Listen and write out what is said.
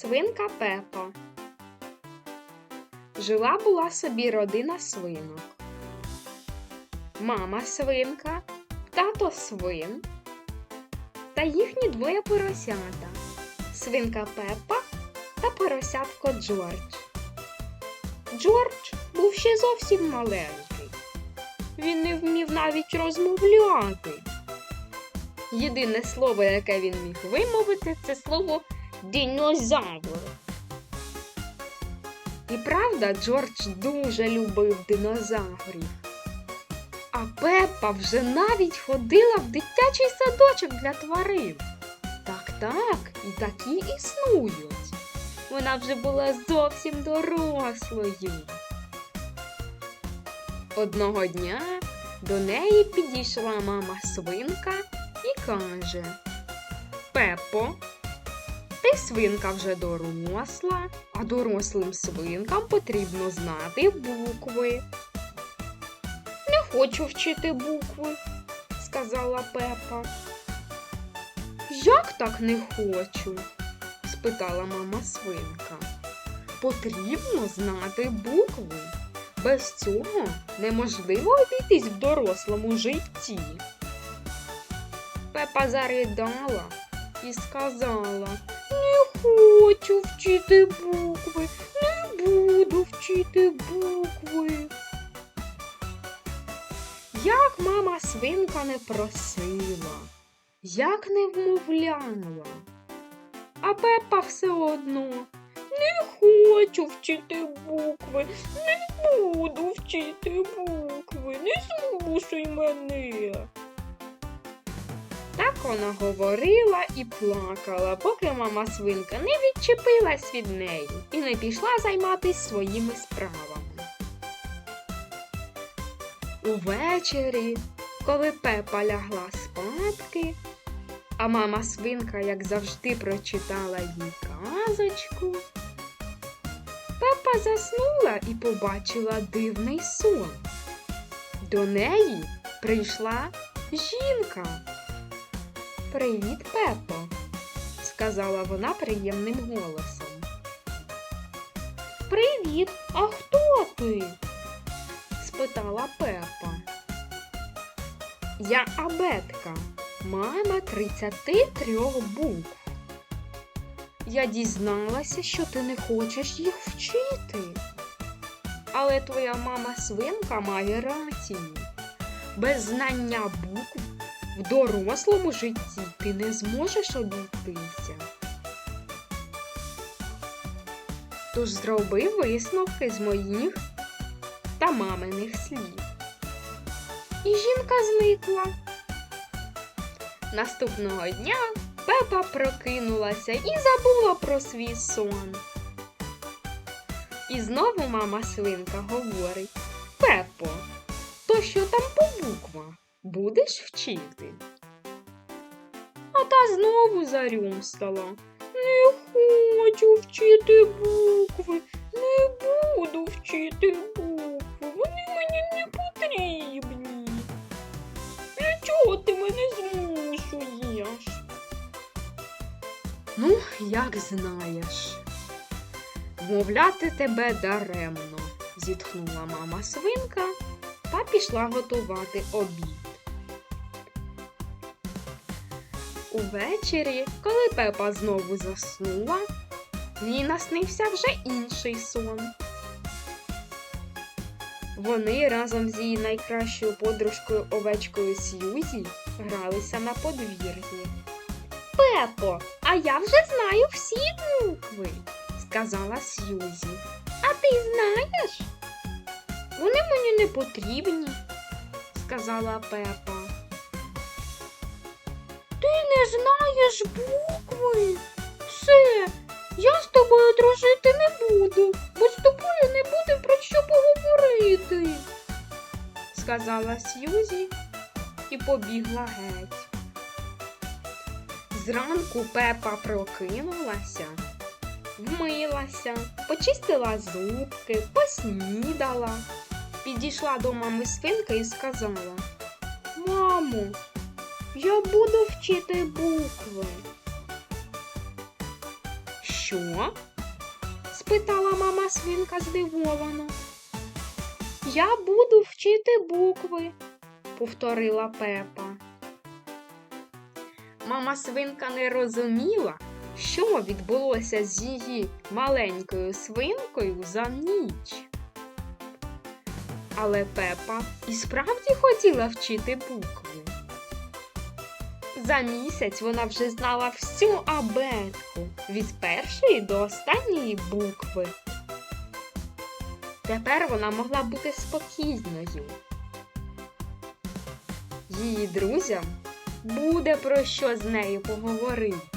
Свинка Пепа. Жила була собі родина свинок. Мама свинка, тато свин та їхні двоє поросята. Свинка Пепа та поросятко Джордж. Джордж був ще зовсім маленький. Він не вмів навіть розмовляти. Єдине слово, яке він міг вимовити, це слово динозавр. І правда, Джордж дуже любив динозаврів. А Пеппа вже навіть ходила в дитячий садочок для тварин. Так, так, і такі існують. Вона вже була зовсім дорослою. Одного дня до неї підійшла мама свинка і каже: Пепо, ти свинка вже доросла, а дорослим свинкам потрібно знати букви. Не хочу вчити букви, сказала Пепа. Як так не хочу? спитала мама свинка. Потрібно знати букви. Без цього неможливо обійтись в дорослому житті. Пепа заридала і сказала хочу вчити букви, не буду вчити букви. Як мама свинка не просила, як не вмовляла, а Пепа все одно не хочу вчити букви, не буду вчити букви, не змушуй мене. Вона говорила і плакала, поки мама свинка не відчепилась від неї і не пішла займатися своїми справами. Увечері, коли Пепа лягла спадки, а мама свинка, як завжди, прочитала їй казочку, Пепа заснула і побачила дивний сон. До неї прийшла жінка. Привіт, Пепо, сказала вона приємним голосом. Привіт, а хто ти? спитала Пепа. Я абетка, мама 33 букв. Я дізналася, що ти не хочеш їх вчити. Але твоя мама свинка має рацію. Без знання букв в дорослому житті ти не зможеш обійтися. Тож зроби висновки з моїх та маминих слів. І жінка зникла. Наступного дня Пепа прокинулася і забула про свій сон. І знову мама свинка говорить Пепо, то що там по буквах? Будеш вчити? А та знову зарюмстала. Не хочу вчити букви, не буду вчити букви, вони мені не потрібні. Для чого ти мене змушуєш? Ну, як знаєш. Вмовляти тебе даремно, зітхнула мама свинка та пішла готувати обід. Увечері, коли Пепа знову заснула, їй наснився вже інший сон. Вони разом з її найкращою подружкою овечкою Сьюзі гралися на подвір'ї. Пепо, а я вже знаю всі букви, сказала Сьюзі. А ти знаєш? Вони мені не потрібні, сказала Пепа. Не знаєш букви? Все, я з тобою дружити не буду, бо з тобою не буде про що поговорити, сказала Сьюзі і побігла геть. Зранку Пепа прокинулася, вмилася, почистила зубки, поснідала. Підійшла до мами свинки і сказала: Мамо, я буду вчити букви. Що? спитала мама свинка здивовано. Я буду вчити букви, повторила Пепа. Мама свинка не розуміла, що відбулося з її маленькою свинкою за ніч. Але Пепа і справді хотіла вчити букви. За місяць вона вже знала всю абетку від першої до останньої букви. Тепер вона могла бути спокійною. Її друзям буде про що з нею поговорити.